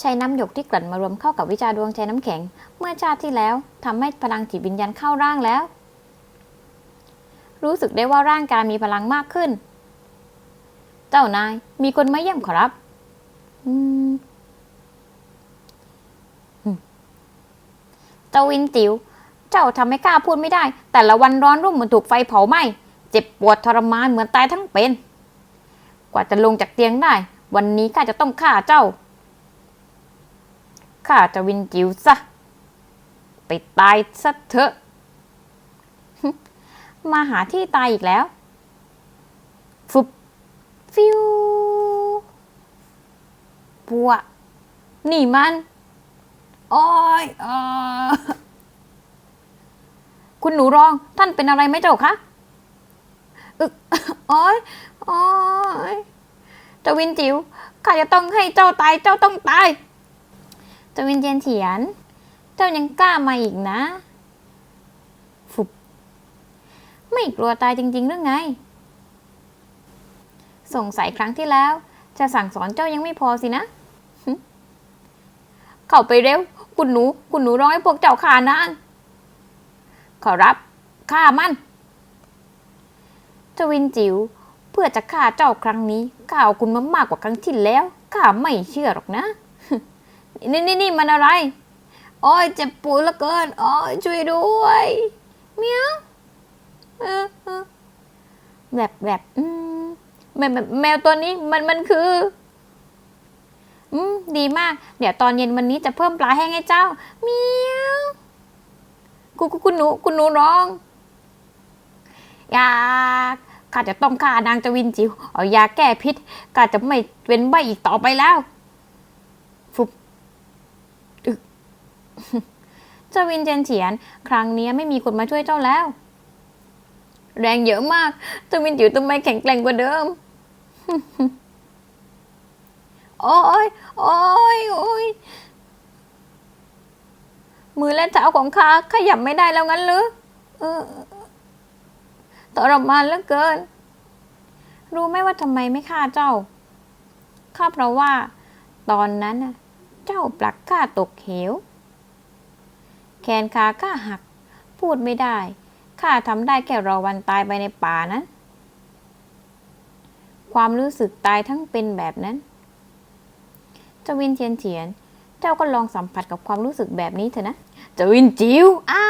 ใช้น้ำหยกที่กลั่นมารวมเข้ากับวิชาดวงใจน้ำแข็ง เมื่อชาติที่แล้วทำให้พลังจิตวิญญาณเข้าร่างแล้ว รู้สึกได้ว่าร่างกายมีพลังมากขึ้น เจ้านาย มีคนมาเยี่ยมขอรับเจ้าวินจิ๋ว เจ้าทำให้ข้าพูดไม่ได้ แต่ละวันร้อนรุ่มเหมือนถูกไฟเผาไหม้ เจ็บปวดทรมานเหมือนตายทั้งเป็น กว่าจะลงจากเตียงได้ วันนี้ข้าจะต้องฆ่าเจ้า ข้าจะวินจิ๋วซะไปตายซะเถอะ มาหาที่ตายอีกแล้ว ฟุบ ฟิวปัวนี่มันโอ้ยอคุณหนูรอง ท่านเป็นอะไรไหมเจ้าคะอึกโอ้ยโอ้ยเจ้าวินจิ๋วข้าจะต้องให้เจ้าตาย เจ้าต้องตาย จวินเจียนเฉียน เจ้ายังกล้ามาอีกนะฟุบไม่กลัวตายจริงๆหรือไง สงสัยครั้งที่แล้ว จะสั่งสอนเจ้ายังไม่พอสินะ เข้าไปเร็ว คุณหนู คุณหนูร้องให้พวกเจ้าขานางขอรับฆ่ามันจวินจิ๋วเพื่อจะฆ่าเจ้าครั้งนี้ข้าเอาคุณมามากกว่าครั้งที่แล้วข้าไม่เชื่อหรอกนะ นี่นี่นี่มันอะไร โอ้ยเจ็บปวดเหลือเกิน โอ้ยช่วยด้วยเมียวแบบแบบอืมแมวแมวตัวนี้มันมันคืออืมดีมาก เดี๋ยวตอนเย็นวันนี้จะเพิ่มปลาแห้งให้เจ้าเมียวคุณคุณคุณหนูคุณหนูร้องอยากข้าจะต้องฆ่านางจวินจิ๋วเอายาแก้พิษข้าจะไม่เป็นใบอีกต่อไปแล้ว ฟุบอึก เจวินเจนเฉียน ครั้งนี้ไม่มีคนมาช่วยเจ้าแล้ว แรงเยอะมากเจวินจิ๋วทำไมแข็งแกร่งกว่าเดิม โอ้ยโอ้ยโอ้ยมือและเท้าของข้าขยับไม่ได้แล้วงั้นหรือเออทรมานเหลือเกิน รู้ไหมว่าทำไมไม่ฆ่าเจ้าข้าเพราะว่า ตอนนั้นเจ้าปลักข้าตกเหว แขนขาข้าหัก พูดไม่ได้ ข้าทำได้แค่รอวันตายไปในป่านั้น ความรู้สึกตายทั้งเป็นแบบนั้น เจ้าวินเทียนเฉียน เจ้าก็ลองสัมผัสกับความรู้สึกแบบนี้เถอะนะ เจ้าวินจิ๋วอ้า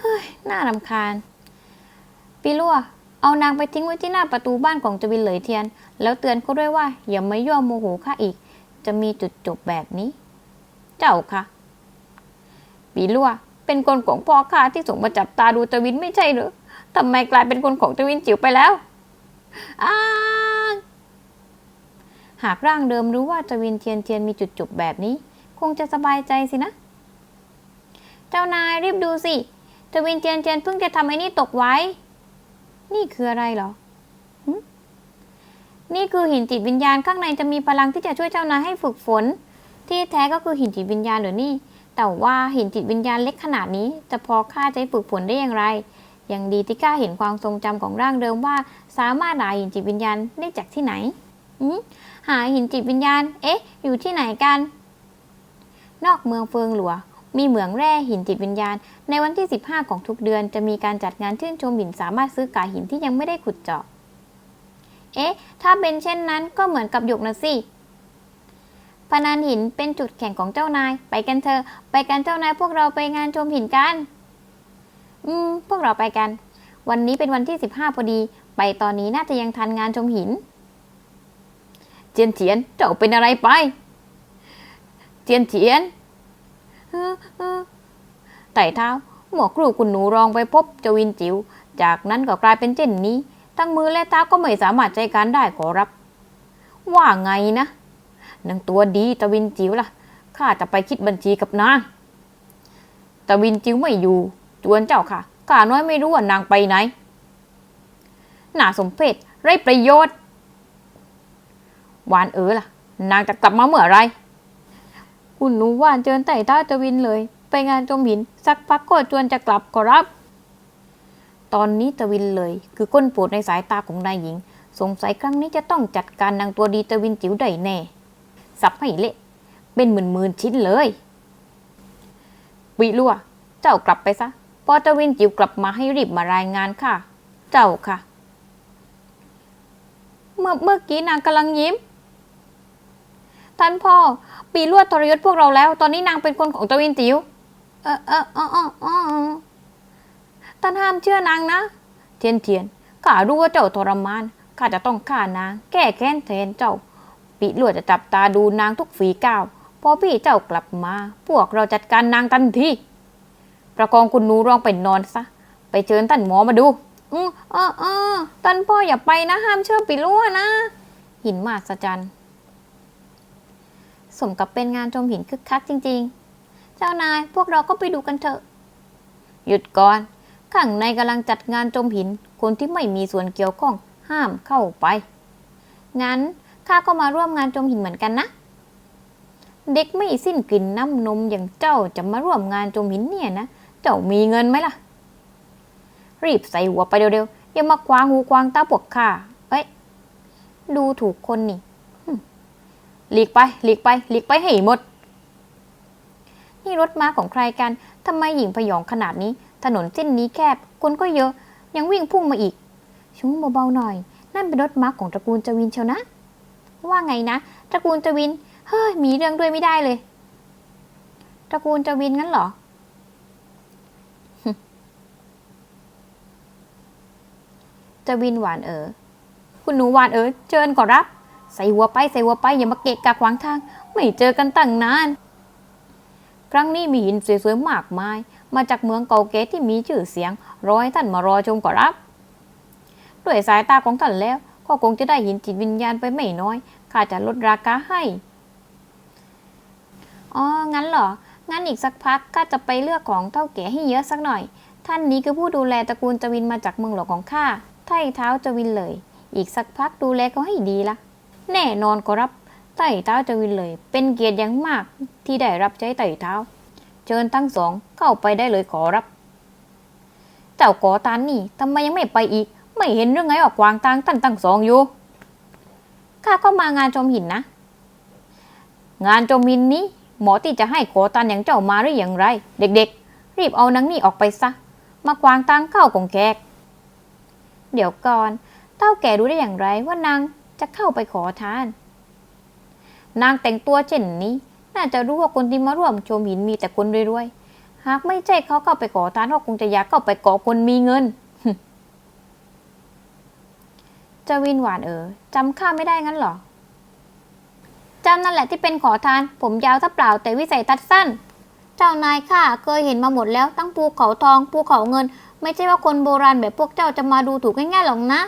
เฮ้ย น่ารำคาญ ปีลัวเอานางไปทิ้งไว้ที่หน้าประตูบ้านของเจวินเหลยเทียน แล้วเตือนเขาด้วยว่าอย่ามาย่อโมโหข้าอีก จะมีจุดจบแบบนี้ เจ้าค่ะ ปีลั่วเป็นคนของพ่อข้าที่ส่งมาจับตาดูจวินไม่ใช่หรือทำไมกลายเป็นคนของจวินจิ๋วไปแล้วอ้าหากร่างเดิมรู้ว่าจวินเทียนเทียนมีจุดจบแบบนี้ คงจะสบายใจสินะ เจ้านายรีบดูสิจวินเทียนเทียนเพิ่งจะทำไอ้นี่ตกไว้ นี่คืออะไรเหรอนี่คือหินจิตวิญญาณข้างในจะมีพลังที่จะช่วยเจ้านายให้ฝึกฝน ที่แท้ก็คือหินจิตวิญญาณเหรือนี่ แต่ว่าหินจิตวิญญาณเล็กขนาดนี้ จะพอข้าให้ฝึกฝนได้อย่างไร อย่างดีที่ข้าเห็นความทรงจำของร่างเดิมว่า สามารถหาหินจิตวิญญาณได้จากที่ไหนหาหินจิตวิญญาณ เอ๊ะ อยู่ที่ไหนกัน นอกเมืองเฟิงหลัวมีเหมืองแร่หินจิตวิญญาณ ในวันที่ 15 ของทุกเดือนจะมีการจัดงานชื่นชมหินสามารถซื้อกาหินที่ยังไม่ได้ขุดเจาะ เอ๊ะ ถ้าเป็นเช่นนั้นก็เหมือนกับหยกนะสิ พนันหินเป็นจุดแข่งของเจ้านาย ไปกันเถอะไปกันเจ้านายพวกเราไปงานชมหินกัน อืม พวกเราไปกัน วันนี้เป็นวันที่ 15พอดี ไปตอนนี้น่าจะยังทันงานชมหิน เจียนเฉียนเจ้าเป็นอะไรไป เจียนเฉียนไต่เท้า หมวกครูคุณหนูรองไปพบเจวินจิว๋วจากนั้นก็กลายเป็นเช่นนี้ ทั้งมือและเท้าก็ไม่สามารถใช้การได้ขอรับ ว่าไงนะ นางตัวดีตะวินจิ๋วล่ะ ข้าจะไปคิดบัญชีกับนาง ตะวินจิ๋วไม่อยู่ จวนเจ้าค่ะ ข้าน้อยไม่รู้ว่านางไปไหน หน่าสมเพชไรประโยชน์วานเอ๋อล่ะ นางจะกลับมาเมื่อไรคุณหนูวานเจิญไต่เท้าจวินเลย ไปงานชมหิน สักพักก็จวนจะกลับขอรับ ตอนนี้ตวินเลย คือก้นปวดในสายตาของนายหญิง สงสัยครั้งนี้จะต้องจัดการนางตัวดีตวินจิ๋วได้แน่ สับให้เละเป็นหมื่นๆชิ้นเลย วิลัวเจ้ากลับไปซะพอจวินจิ๋วกลับมาให้รีบมารายงานค่ะ เจ้าค่ะ เมื่อเมื่อกี้นางกำลังยิ้ม ท่านพ่อ ปีลวดทรยศพวกเราแล้ว ตอนนี้นางเป็นคนของจวินจิ๋วเออเออเออเออเออเออท่านห้ามเชื่อนางนะ เทียนเทียนข้ารู้ว่าเจ้าทรมานข้าจะต้องฆ่านาง แก้แค้นแทนเจ้า ปีลวดจะจับตาดูนางทุกฝีก้าวพอพี่เจ้ากลับมา พวกเราจัดการนางทันทีประคองคุณนูรองไปนอนซะ ไปเชิญท่านหมอมาดู อือเออเออท่านพ่ออย่าไปนะห้ามเชื่อปีลั่วนะ หินมหัศจรรย์สมกับเป็นงานชมหินคึกคักจริง ๆ เจ้านายพวกเราก็ไปดูกันเถอะ หยุดก่อน ข้างในกำลังจัดงานจมหิน คนที่ไม่มีส่วนเกี่ยวข้องห้ามเข้าไป งั้น ข้าก็มาร่วมงานจมหินเหมือนกันนะ เด็กไม่สิ้นกลิ่นน้ำนมอย่างเจ้าจะมาร่วมงานจมหินเนี่ยนะ เจ้ามีเงินไหมล่ะ รีบใส่หัวไปเร็วๆ อย่ามาควางหูควางตาพวกข้า เอ้ย ดูถูกคนนี่หลีกไป หลีกไป หลีกไปให้หมด นี่รถม้าของใครกัน ทำไมหญิงพยองขนาดนี้ ถนนเส้นนี้แคบ คนก็เยอะ ยังวิ่งพุ่งมาอีก ชุ่งเบาๆหน่อย นั่นเป็นรถม้าของตระกูลจวินเชียวนะ ว่าไงนะ ตระกูลจวิน เฮ้ย มีเรื่องด้วยไม่ได้เลย ตระกูลจวินงั้นเหรอ จวินหวานเออ คุณหนูหวานเออเชิญขอรับ ใส่หัวไปใส่หัวไปอย่ามาเกะกะขวางทาง ไม่เจอกันตั้งนาน ครั้งนี้มีหินสวยๆมากมาย มาจากเมืองเก่าแก่ที่มีชื่อเสียงรอให้ท่านมารอชมขอรับ ด้วยสายตาของท่านแล้ว ก็คงจะได้เหินจิตวิญญาณไปไม่น้อย ข้าจะลดราคาให้ อ๋อ งั้นเหรอ งั้นอีกสักพักข้าจะไปเลือกของเท่าแก่ให้เยอะสักหน่อย ท่านนี้คือผู้ดูแลตระกูลจวินมาจากเมืองหลวงของข้าไถ่เท้าจวินเลย อีกสักพักดูแลเขาให้ดีละ แน่นอนขอรับไต่เท้าจวินเลย เป็นเกียรติอย่างมากที่ได้รับใช้ไต่เท้า เชิญทั้งสองเข้าไปได้เลยขอรับ เจ้าขอตานนี่ทำไมยังไม่ไปอีก ไม่เห็นเรื่องไงออกวางทางท่านทั้งสองอยู่ ข้าก็มางานชมหินนะ งานชมหินนี้ หมอที่จะให้ขอตานอย่างเจ้ามาหรืออย่างไร เด็กๆ รีบเอานังนี่ออกไปซะ มาควางทางเข้าของแขก เดี๋ยวก่อน เต้าแก่รู้ได้อย่างไรว่านางจะเข้าไปขอทาน นางแต่งตัวเช่นนี้ น่าจะรู้ว่าคนที่มาร่วมชมหินมีแต่คนรวยๆ หากไม่ใช่เขาเข้าไปขอทานก็คงจะอยากเข้าไปกาะคนมีเงิน จวินหวานเออจำข้าไม่ได้งั้นหรอจำนั่นแหละที่เป็นขอทาน ผมยาวถ้าเปล่าแต่วิสัยทัศน์สั้น เจ้านายข้าเคยเห็นมาหมดแล้วตั้งภูเขาทองภูเขาเงิน ไม่ใช่ว่าคนโบราณแบบพวกเจ้าจะมาดูถูกง่ายๆหรอกนะ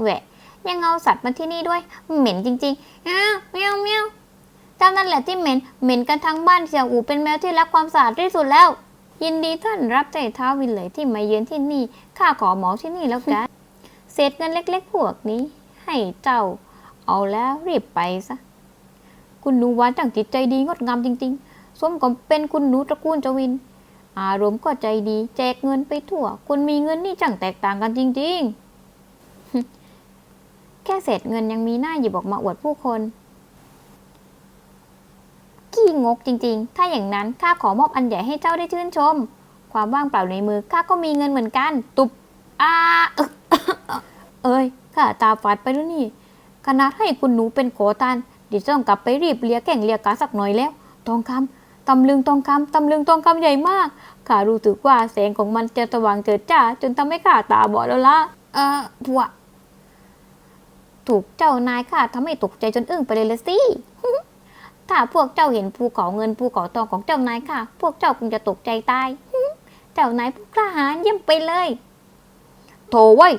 แหวะยังเอาสัตว์มาที่นี่ด้วย เหม็นจริงๆอ้าวเมียวเมียวเจ้านั่นแหละที่เหม็น เหม็นกันทั้งบ้านเสี่ยวอูเป็นแมวที่รักความสะอาดที่สุดแล้ว ยินดีท่านรับใจท้าวินเลยที่มาเยือนที่นี่ข้าขอหมาที่นี่แล้วกัน เศษเงินเล็กๆ พวกนี้ ให้เจ้า เอาแล้วรีบไปซะ คุณหนูหวานจังจิตใจดีงดงามจริงๆ สมกับเป็นคุณหนูตระกูลจวิน อารมณ์ก็ใจดี แจกเงินไปทั่ว คนมีเงินนี่จังแตกต่างกันจริง ๆ แค่เศษเงินยังมีหน้าหยิบออกมาอวดผู้คนขี้งกจริงๆ ถ้าอย่างนั้นข้าขอมอบอันใหญ่ให้เจ้าได้ชื่นชม ความว่างเปล่าในมือข้าก็มีเงินเหมือนกัน ตุบอาอึก เอ้ยข้าตาฝาดไปแล้วนี่ขนาดให้คุณหนูเป็นโขตานดิจะต้องกลับไปรีบเลียแก่งเลียกาสักหน่อยแล้ว ทองคำตำลึงทองคำตำลึงทองคำใหญ่มากข้ารู้สึกว่าแสงของมันจะสว่างเจิดจ้า จนทำให้ข้าตาบอดแล้วละเออพวกถูกเจ้านายข้าทำให้ตกใจจนอึ้งไปเลยละสิถ้าพวกเจ้าเห็นภูเขาเงินภูเขาทองของเจ้านายค่ะ พวกเจ้าคงจะตกใจตาย เจ้านายผู้กล้าหาญเยี่ยมไปเลย โถไว้ย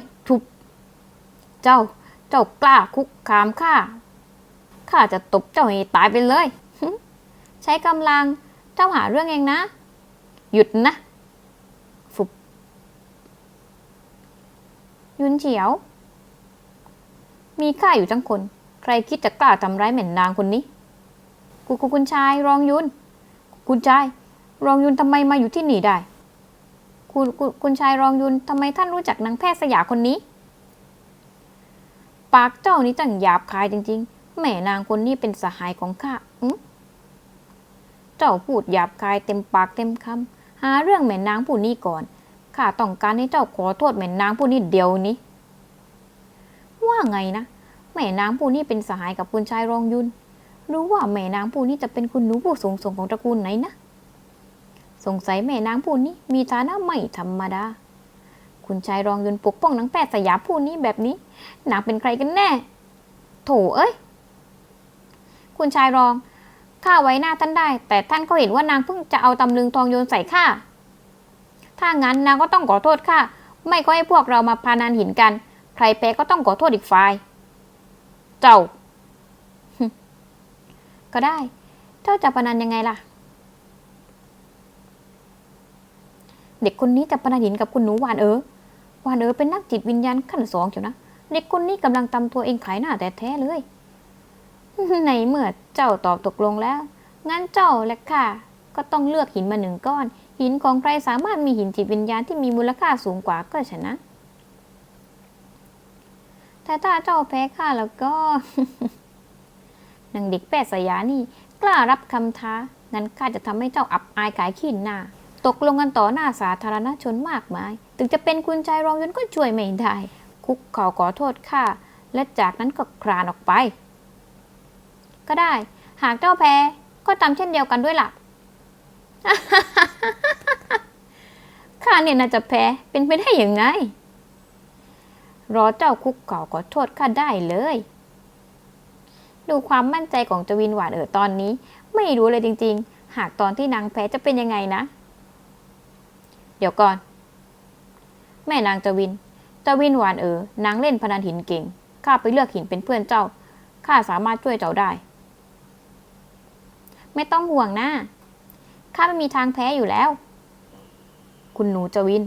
เจ้า เจ้ากล้าคุกคามข้า ข้าจะตบเจ้าให้ตายไปเลย ใช้กำลัง เจ้าหาเรื่องเองนะ หยุดนะ ฟุบ ยุนเฉียว มีข้าอยู่จังคน ใครคิดจะกล้าทำร้ายแม่นนางคนนี้ กูกูคุณชาย รองยุน คุณชาย รองยุนทำไมมาอยู่ที่นี่ได้คุณคุณชายรองยุนทำไมท่านรู้จักนางแพทย์สยาคนนี้ ปากเจ้านี่จังหยาบคายจริงๆ แม่นางคนนี้เป็นสหายของข้าอืมเจ้าพูดหยาบคายเต็มปากเต็มคำหาเรื่องแม่นางผู้นี้ก่อนข้าต้องการให้เจ้าขอโทษแม่นางผู้นี้เดียวนี้ ว่าไงนะแม่นางผู้นี้เป็นสหายกับคุณชายรองยุนรู้ว่าแม่นางผู้นี้จะเป็นคุณหนูผู้สูงส่งของตระกูลไหนนะ สงสัยแม่นางผู้นี้มีฐานะไม่ธรรมดา คุณชายรองยุนปกป้องนางแปดสยามผู้นี้แบบนี้นางเป็นใครกันแน่ โถเอ้ย คุณชายรอง ข้าไว้หน้าท่านได้ แต่ท่านก็เห็นว่านางเพิ่งจะเอาตำลึงทองโยนใส่ข้า ถ้างั้นนางก็ต้องขอโทษข้า ไม่ก็ให้พวกเรามาพานันหินกัน ใครแพ้ก็ต้องขอโทษอีกฝ่าย เจ้า ก็ได้ เจ้าจะพนันยังไงล่ะเด็กคนนี้จะพนันหินกับคุณหนูหวานเออ ว่าเออเป็นนักจิตวิญญาณขั้นสองเจ้านะเด็กคนนี้กำลังตำตัวเองขายหน้าแต่แท้เลย ในเมื่อเจ้าตอบตกลงแล้ว งั้นเจ้าและข้าก็ต้องเลือกหินมาหนึ่งก้อน หินของใครสามารถมีหินจิตวิญญาณที่มีมูลค่าสูงกว่าก็ชนะ แต่ถ้าเจ้าแพ้ข้าแล้วก็นางเด็กแปดสยานี่ กล้ารับคำท้า งั้นข้าจะทำให้เจ้าอับอายขายขี้หน้า ตกลงกันต่อหน้าสาธารณชนมากมาย ถึงจะเป็นคุณชายรองยนก็ช่วยไม่ได้ คุกเข่าขอโทษข้าและจากนั้นก็คลานออกไป ก็ได้ หากเจ้าแพ้ก็ทำเช่นเดียวกันด้วยหล่ะข้าเนี่ยน่าจะแพ้เป็นไปได้อยังไง รอเจ้าคุกเข่าขอโทษข้าได้เลย ดูความมั่นใจของจวินหวานเออตอนนี้ ไม่รู้เลยจริง ๆ หากตอนที่นางแพ้จะเป็นยังไงนะ เดี๋ยวก่อน แม่นางจวินจวินหวานเออนางเล่นพนันหินเก่ง ข้าไปเลือกหินเป็นเพื่อนเจ้า ข้าสามารถช่วยเจ้าได้ ไม่ต้องห่วงนะ ข้าไม่มีทางแพ้อยู่แล้ว คุณหนูจวิน